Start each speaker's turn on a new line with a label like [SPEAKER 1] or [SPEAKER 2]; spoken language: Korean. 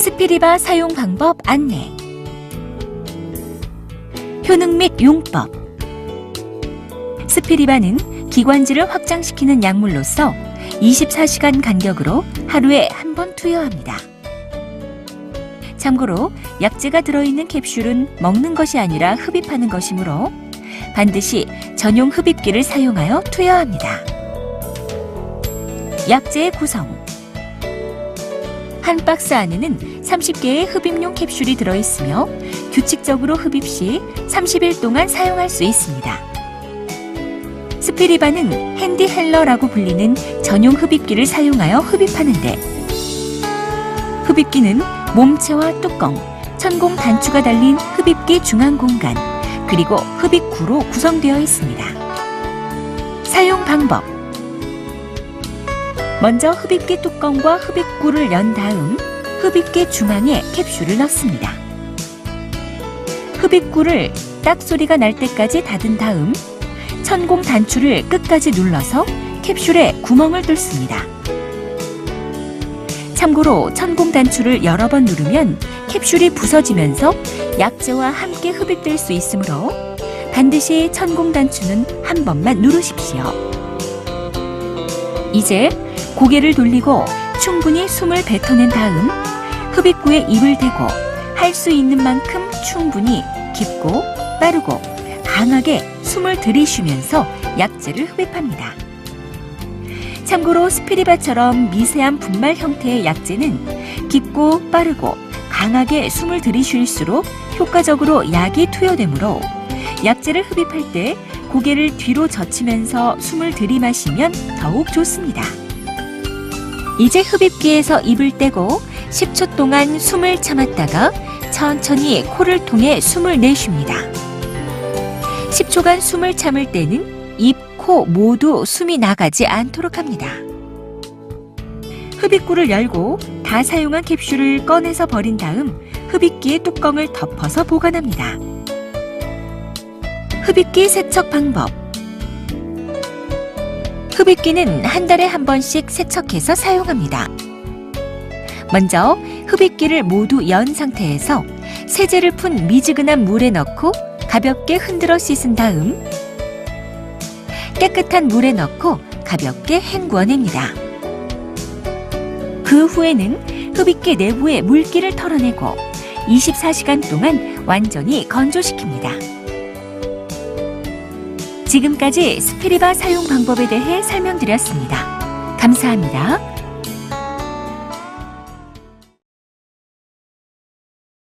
[SPEAKER 1] 스피리바 사용 방법 안내. 효능 및 용법. 스피리바는 기관지를 확장시키는 약물로서 24시간 간격으로 하루에 한 번 투여합니다. 참고로 약재가 들어있는 캡슐은 먹는 것이 아니라 흡입하는 것이므로 반드시 전용 흡입기를 사용하여 투여합니다. 약재의 구성 한 박스 안에는 30개의 흡입용 캡슐이 들어있으며 규칙적으로 흡입 시 30일 동안 사용할 수 있습니다. 스피리바는 핸디 헬러라고 불리는 전용 흡입기를 사용하여 흡입하는데 흡입기는 몸체와 뚜껑, 천공 단추가 달린 흡입기 중앙 공간, 그리고 흡입구로 구성되어 있습니다. 사용 방법 먼저 흡입기 뚜껑과 흡입구를 연 다음 흡입기 중앙에 캡슐을 넣습니다. 흡입구를 딱 소리가 날 때까지 닫은 다음 천공 단추를 끝까지 눌러서 캡슐에 구멍을 뚫습니다. 참고로 천공 단추를 여러 번 누르면 캡슐이 부서지면서 약재와 함께 흡입될 수 있으므로 반드시 천공 단추는 한 번만 누르십시오. 이제 고개를 돌리고 충분히 숨을 뱉어낸 다음 흡입구에 입을 대고 할 수 있는 만큼 충분히 깊고 빠르고 강하게 숨을 들이쉬면서 약재를 흡입합니다. 참고로 스피리바처럼 미세한 분말 형태의 약재는 깊고 빠르고 강하게 숨을 들이쉴수록 효과적으로 약이 투여되므로 약재를 흡입할 때 고개를 뒤로 젖히면서 숨을 들이마시면 더욱 좋습니다. 이제 흡입기에서 입을 떼고 10초 동안 숨을 참았다가 천천히 코를 통해 숨을 내쉽니다. 10초간 숨을 참을 때는 입, 코 모두 숨이 나가지 않도록 합니다. 흡입구를 열고 다 사용한 캡슐을 꺼내서 버린 다음 흡입기의 뚜껑을 덮어서 보관합니다. 흡입기 세척 방법 흡입기는 한 달에 한 번씩 세척해서 사용합니다. 먼저 흡입기를 모두 연 상태에서 세제를 푼 미지근한 물에 넣고 가볍게 흔들어 씻은 다음 깨끗한 물에 넣고 가볍게 헹구어냅니다. 그 후에는 흡입기 내부의 물기를 털어내고 24시간 동안 완전히 건조시킵니다. 지금까지 스피리바 사용 방법에 대해 설명드렸습니다. 감사합니다.